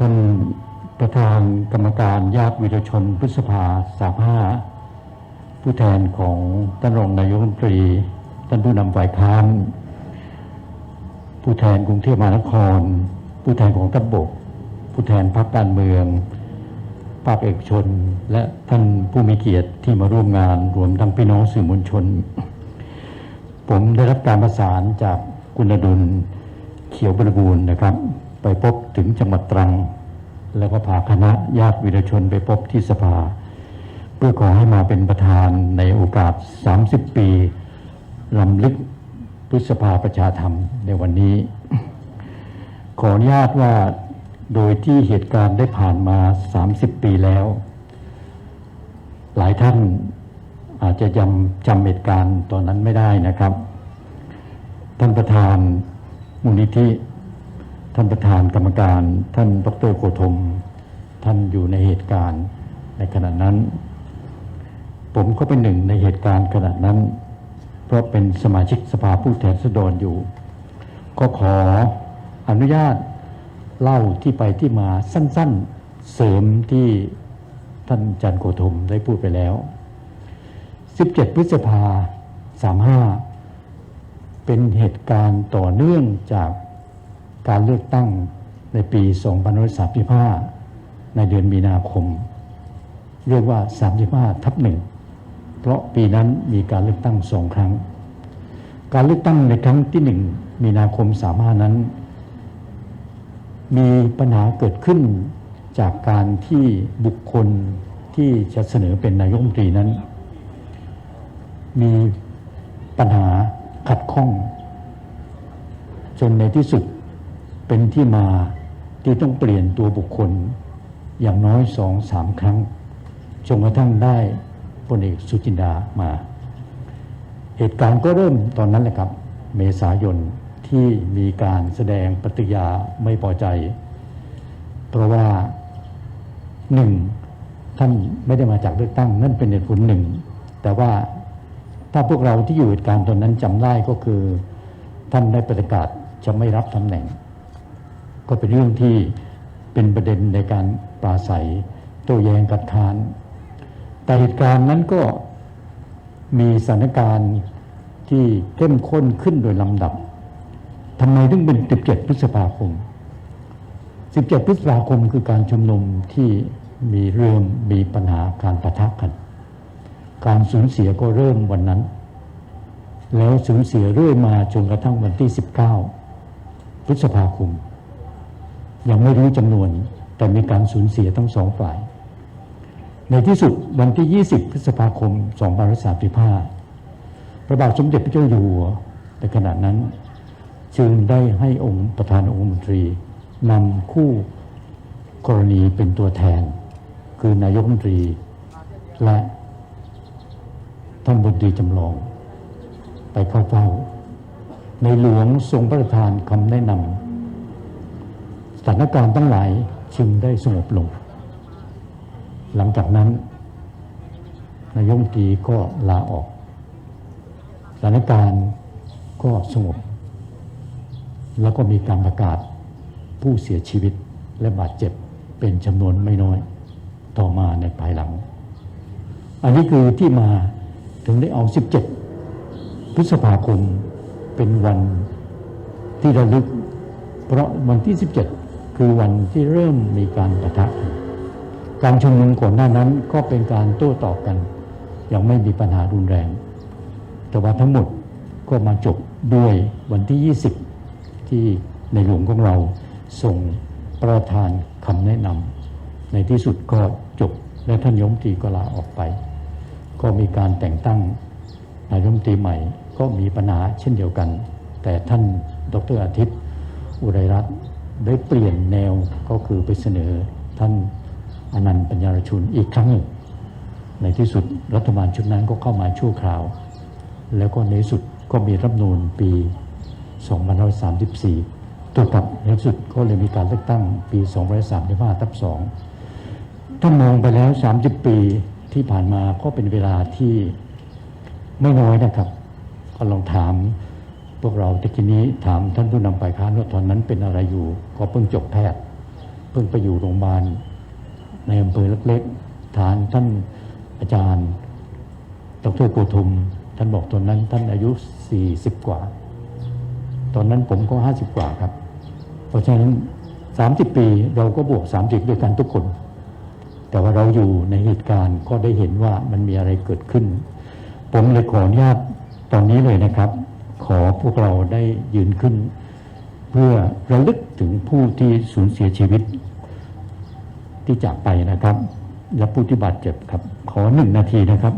ท่านประธานกรรมการญาติวิรชนพฤษภาสามห้าผู้แทนของท่านรองนายกรัฐมนตรี ท่านผู้นำฝ่ายค้าน ผู้แทนกรุงเทพมหานคร ผู้แทนของทัพบก ผู้แทนพรรคการเมือง ภาคเอกชน และท่านผู้มีเกียรติที่มาร่วมงานรวมทั้งพี่น้องสื่อมวลชน ผมได้รับการประสานจากคุณดุลเขียวบริบูรณ์นะครับ ไปพบถึงจังหวัดตรัง แล้วก็พาคณะญาติวิรชนไปพบที่สภา เพื่อขอให้มาเป็นประธานในโอกาส 30 ปีลำลึกพฤษภาประชาธรรมในวันนี้ ขออนุญาตว่าโดยที่เหตุการณ์ได้ผ่านมา 30 ปีแล้ว หลายท่านอาจจะจำจำเหตุการณ์ตอนนั้นไม่ได้นะครับ ท่านประธานมูลนิธิ ท่านประธานกรรมการ ท่านดรโกธมท่านอยู่ในเหตุการณ์ในขณะนั้น ผมก็เป็นหนึ่งในเหตุการณ์ขณะนั้น เพราะเป็นสมาชิกสภาผู้แทนราษฎรอยู่ ก็ขออนุญาตเล่าที่ไปที่มาสั้นๆเสริมที่ท่านจารย์โกธมได้พูดไปแล้ว 17 พฤษภา35 เป็นเหตุการณ์ต่อเนื่องจาก การเลือกตั้งในปี 2535 ในเดือนมีนาคม เรียกว่า 35 ทับหนึ่ง เพราะปีนั้นมีการเลือกตั้งสองครั้ง การเลือกตั้งในครั้งที่หนึ่งมีนาคม 35 นั้น มีปัญหาเกิดขึ้นจากการที่บุคคลที่จะเสนอเป็นนายกรัฐมนตรีนั้น มีปัญหาขัดข้อง จนในที่สุด เป็นที่มาที่ต้องเปลี่ยนตัวบุคคล อย่างน้อยสองสามครั้งจนกระทั่งได้พลเอกสุจินดามา เหตุการณ์ก็เริ่มตอนนั้นแหละครับ เมษายนที่มีการแสดงปฏิยาไม่พอใจ เพราะว่าหนึ่งท่านไม่ได้มาจากเลือกตั้งนั่นเป็นเหตุผลหนึ่ง แต่ว่าถ้าพวกเราที่อยู่เหตุการณ์ตอนนั้นจำได้ก็คือ ท่านได้ประกาศจะไม่รับตำแหน่ง ก็เป็นเรื่องที่เป็นประเด็นในการปราศัยโต้แย้งกัดค้าน แต่เหตุการณ์นั้นก็มีสถานการณ์ที่เข้มข้นขึ้นโดยลำดับทำไมถึงเป็น 17 พฤษภาคม 17 พฤษภาคมคือการชุมนุมที่มีเริ่มมีปัญหาการปะทะกัน การสูญเสียก็เริ่มวันนั้น แล้วสูญเสียเรื่อยมาจนกระทั่งวันที่ 19 พฤษภาคม ยังไม่รู้จำนวน แต่มีการสูญเสียทั้งสองฝ่าย ในที่สุดวันที่ 20 พฤษภาคม 2535 พระบาทสมเด็จพระเจ้าอยู่หัวในขณะนั้น จึงได้ให้องค์ประธานองค์มนตรีนำคู่กรณีเป็นตัวแทน คือนายกรัฐมนตรี และท่านบนตรีจำลอง ไปเข้าเฝ้า ในหลวงทรงพระราชทานคำแนะนำ ถานการณ์ทั้งหลายจึงได้สงบลง หลังจากนั้น นายกรัฐมนตรีก็ลาออก สถานการณ์ก็สงบ แล้วก็มีการประกาศผู้เสียชีวิตและบาดเจ็บเป็นจำนวนไม่น้อยต่อมาในภายหลัง อันนี้คือที่มาถึงได้เอา 17 พฤษภาคมเป็นวันที่ระลึก เพราะวันที่ 17 คือวันที่เริ่มมีการปะทะกันการชุมนุมก่อนหน้านั้นก็เป็นการโต้ตอบกันยังไม่มีปัญหารุนแรง แต่ว่าทั้งหมดก็มาจบด้วยวันที่ 20 ที่ในหลวงของเราส่งประธานคำแนะนำในที่สุดก็จบและท่านยมตรีก็ลาออกไป ก็มีการแต่งตั้งนายมตรีใหม่ก็มีปัญหาเช่นเดียวกัน แต่ท่านดรอาทิตย์ อุไรรัตน์ ได้เปลี่ยนแนวก็คือไปเสนอท่านอนันต์ปัญญารชุนอีกครั้งหนึ่งในที่สุดรัฐบาลชุดนั้นก็เข้ามาชั่วคราว แล้วก็ในที่สุดก็มีรัฐธรรมนูญปี2534ตัวกลับในที่สุดก็เลยมีการเลือกตั้งปี2535ทับ2ถ้ามองไปแล้ว 30 ปีที่ผ่านมาก็เป็นเวลาที่ไม่น้อยนะครับ ก็ลองถาม พวกเราตะกี้นี้ถามท่านผู้นำฝ่ายค้านว่าตอนนั้นเป็นอะไรอยู่ ก็เพิ่งจบแพทย์ เพิ่งไปอยู่โรงพยาบาลในอำเภอเล็กๆ ฐานท่านอาจารย์ดรโกทุมท่านบอกตอนนั้นท่านอายุ 40 กว่า ตอนนั้นผมก็ 50 กว่าครับ เพราะฉะนั้น 30 ปีเราก็บวก 30 ด้วยกันทุกคน แต่ว่าเราอยู่ในเหตุการณ์ก็ได้เห็นว่ามันมีอะไรเกิดขึ้น ผมเลยขออนุญาตตอนนี้เลยนะครับ ขอพวกเราได้ยืนขึ้น เพื่อระลึกถึงผู้ที่สูญเสียชีวิต ที่จากไปนะครับ และผู้ที่บาดเจ็บครับ ขอหนึ่งนาทีนะครับ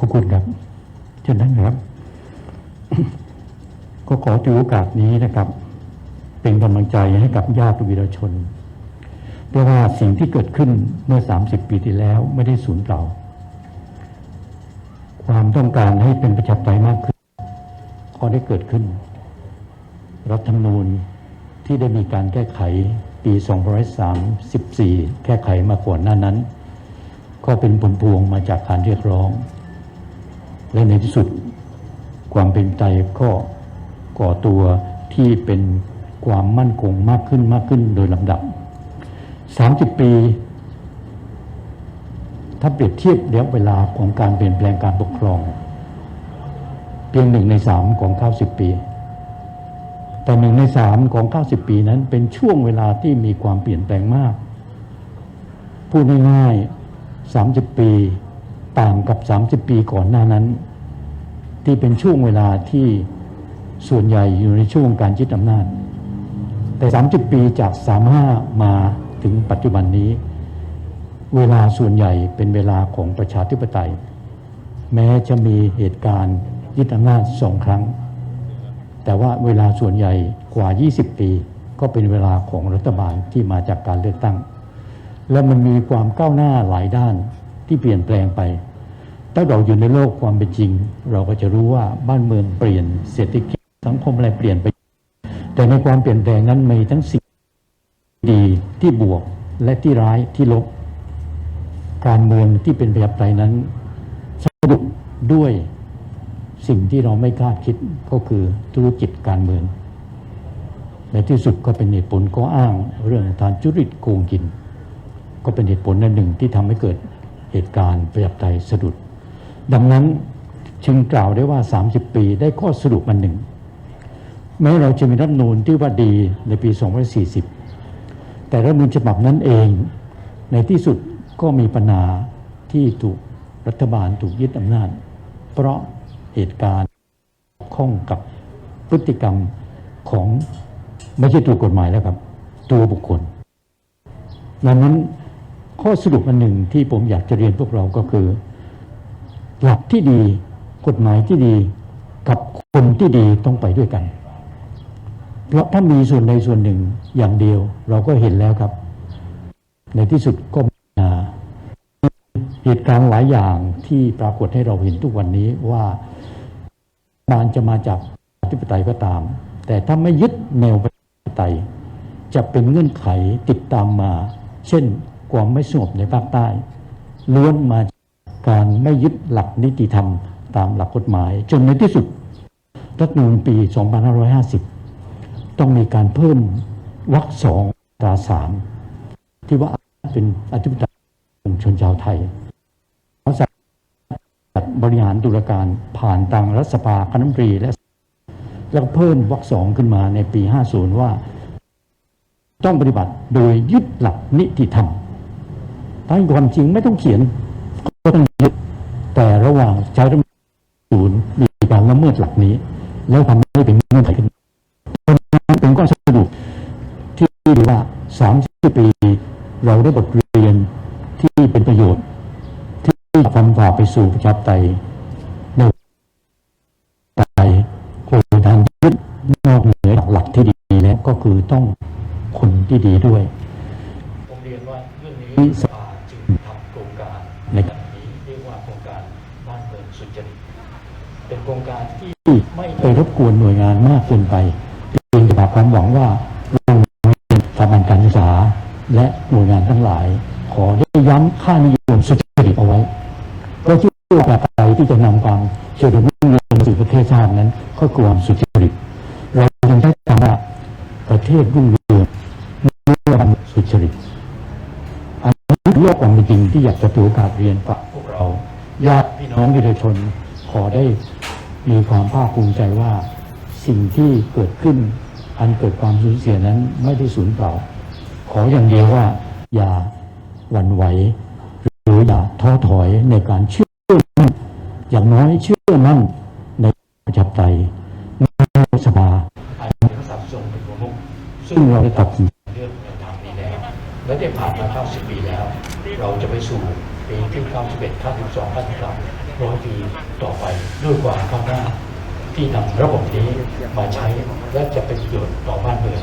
พระคุณครับเช่นนั้นครับ ก็ขอถือโอกาสนี้นะครับ เป็นกำลังใจให้กับญาติวีรชน เพราะว่าสิ่งที่เกิดขึ้นเมื่อ 30 ปีที่แล้วไม่ได้สูญเปล่า ความต้องการให้เป็นประชาธิปไตยมากขึ้น ก็ได้เกิดขึ้น รัฐธรรมนูญที่ได้มีการแก้ไขปี 2534 แก้ไขมาก่อนหน้านั้น ก็เป็นผลพวงมาจากการเรียกร้อง และในที่สุด ความเป็นใจก็ก่อตัวที่เป็นความมั่นคงมากขึ้นมากขึ้นโดยลำดับ 30 ปี ถ้าเปรียบเทียบระยะเวลาของการเปลี่ยนแปลงการปกครอง เพียงหนึ่งในสามของ 90 ปี แต่หนึ่งในสามของ 90 ปีนั้นเป็นช่วงเวลาที่มีความเปลี่ยนแปลงมาก พูดง่ายๆ30 ปี ต่างกับ 30 ปีก่อนหน้านั้น ที่เป็นช่วงเวลาที่ส่วนใหญ่อยู่ในช่วงการยึดอำนาจ แต่ 30 ปีจาก 35 มาถึงปัจจุบันนี้ เวลาส่วนใหญ่เป็นเวลาของประชาธิปไตย แม้จะมีเหตุการณ์ยึดอำนาจสองครั้ง แต่ว่าเวลาส่วนใหญ่กว่า 20 ปี ก็เป็นเวลาของรัฐบาลที่มาจากการเลือกตั้ง และมันมีความก้าวหน้าหลายด้าน ที่เปลี่ยนแปลงไป ถ้าเราอยู่ในโลกความเป็นจริง เราก็จะรู้ว่าบ้านเมืองเปลี่ยนเศรษฐกิจสังคมอะไรเปลี่ยนไป แต่ในความเปลี่ยนแปลงนั้นมีทั้งสิ่งดีที่บวกและที่ร้ายที่ลบ การเมืองที่เป็นประชาธิปไตยนั้นสรุปด้วยสิ่งที่เราไม่คาดคิดก็คือธุรกิจการเมืองในที่สุดก็เป็นเหตุผลก็อ้างเรื่องทานจุริตโกงกิน ก็เป็นเหตุผลอันหนึ่งที่ทำให้เกิด เหตุการณ์ประชาธิปไตสะดุด ดังนั้นจึงกล่าวได้ว่า 30 ปีได้ข้อสรุปอันหนึ่งแม้เราจะมีรัฐมนูญที่ว่าดีในปี 2540 แต่รัฐมนูญฉบับนั้นเอง ในที่สุดก็มีปัญหาที่ถูกรัฐบาลถูกยึดอำนาจ เพราะเหตุการณ์ข้องกับพฤติกรรมของไม่ใช่ตัวกฎหมายแล้วครับ ตัวบุคคลดังนั้น ข้อสรุปอันหนึ่งที่ผมอยากจะเรียนพวกเราก็คือ หลักที่ดีกฎหมายที่ดีกับคนที่ดีต้องไปด้วยกัน เพราะถ้ามีส่วนใดส่วนหนึ่งอย่างเดียว เราก็เห็นแล้วครับ ในที่สุดก็มีอ่าเหตุการณ์หลายอย่างที่ปรากฏให้เราเห็นทุกวันนี้ว่าการจะมาจากประชาธิปไตยก็ตาม แต่ถ้าไม่ยึดแนวประชาธิปไตยจะเป็นเงื่อนไขติดตามมา เช่น ความไม่สงบในภาคใต้ ล้วนมาจากการไม่ยึดหลักนิติธรรมตามหลักกฎหมาย จนในที่สุด รัฐนูญปี 2550 ต้องมีการเพิ่มวรรคสองตราสามที่ว่าเป็นอธิปไตยของชนชาวไทยเขาจัดบริหารตุลาการผ่านทางรัฐสภาคณะรัฐมนตรีและแล้วเพิ่มวรรคสองขึ้นมาในปี 50 ว่า ต้องปฏิบัติโดยยึดหลักนิติธรรม ถ้าความจริงไม่ต้องเขียน ก็ต้องยึดแต่ระหว่างใช้รัฐธรรมนูญมีการละเมิดหลักนี้ แล้วทำให้เป็นเงื่อนไขขึ้นเพราะฉะนั้นเป็นข้อสรุปที่ดีว่า30ปี เราได้บทเรียนที่เป็นประโยชน์ ที่ทำฝ่าไปสู่ประชาธิปไตยในไปโดยทางยึดนอกเหนือจากหลักที่ดีแล้วก็คือต้องคนที่ดีด้วยผมเรียนว่าเรื่องนี้ โครงการที่ไม่ไปรบกวนหน่วยงานมากเกินไปเพียงแต่ฝากความหวังว่าโรงเรียนสถาบันการศึกษา และหน่วยงานทั้งหลาย ขอได้ย้ำค่านิยมสุจริตเอาไว้เพราะชื่อว่าอะไรที่จะนำความเจริญรุ่งเรืองสู่ประเทศชาตินั้นก็คือความสุจริตเรายังใช้คำว่าประเทศรุ่งเรืองเมื่อมันสุจริตอันนี้คือโลกความจริงที่อยากจะถือโอกาสเรียนฝากพวกเราญาติพี่น้องประชาชนขอได้ มีความภาคภูมิใจว่าสิ่งที่เกิดขึ้น อันเกิดความสูญเสียนั้นไม่ได้สูญเปล่า ขออย่างเดียวว่า อย่าหวั่นไหว หรืออย่าท้อถอยในการเชื่อมั่นอย่างน้อยเชื่อมั่นในประชาธิปไตยในสภาอันเป็นพระสัมทรงเป็นประมุขซึ่งเราได้ตัดสินเรื่องในทางนี้แล้วและได้ผ่านมา90ปีแล้ว เราจะไปสู่ปีที่91 92 93 ร้อยปีต่อไปด้วยความข้างหน้าที่นำระบบนี้มาใช้และจะเป็นประโยชน์ต่อบ้านเมือง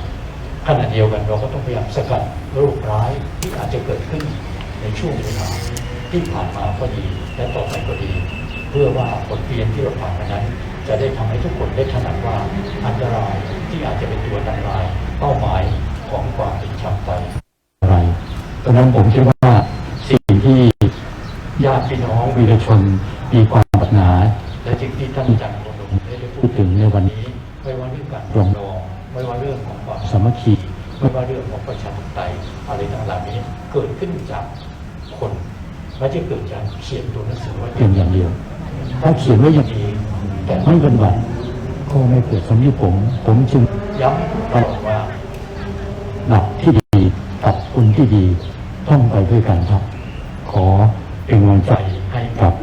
ขณะเดียวกันเราก็ต้องพยายามสกัดโรคร้ายที่อาจจะเกิดขึ้นในช่วงเวลาที่ผ่านมาก็ดีและต่อไปก็ดี เพื่อว่าบทเรียนที่เราผ่านมานั้น จะได้ทำให้ทุกคนได้ถนัดว่าอันตรายที่อาจจะเป็นตัวทำลายเป้าหมายของความเป็นชาติไทยอะไรเพราะนั้นผมคิดว่าสิ่งที่ ญาติพี่น้องวีรชนมีความปรารถนา และสิ่งที่ท่านอาจารย์โรงได้ได้พูดถึงในวันนี้ ไม่ว่าเรื่องการปรองดองไม่ว่าเรื่องของความสามัคคีไม่ว่าเรื่องของประชาธิปไตยอะไรต่างๆนี้เกิดขึ้นจากคนไม่ใช่เกิดจากเขียนตัวหนังสือไว้เพียงอย่างเดียว ถ้าเขียนไว้อย่างดีแต่ไม่เป็นวันก็ไม่เกิดสำนึกผม ผมจึงย้ำตลอดว่าหลักที่ดีกับคนที่ดีต้องไปด้วยกันครับ ขอ เป็นกำลังใจให้กับ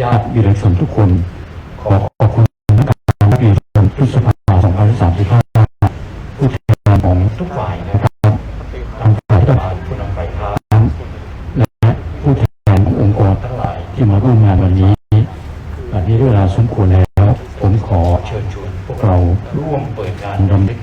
ญาติวีรชนทุกคน ขอขอบคุณนักการวีรชนพฤษภา2535ผู้แทนของทุกฝ่ายนะครับทางฝ่ายรัฐต่างบาลผู้นำฝ่ายค้านและผู้แทนขององค์กรทั้งหลายที่มาร่วมงานวันนี้วันนี้เวลาสมควรแล้ว ผมขอเชิญชวนพวกเราเราร่วมเปิดงานรำลึก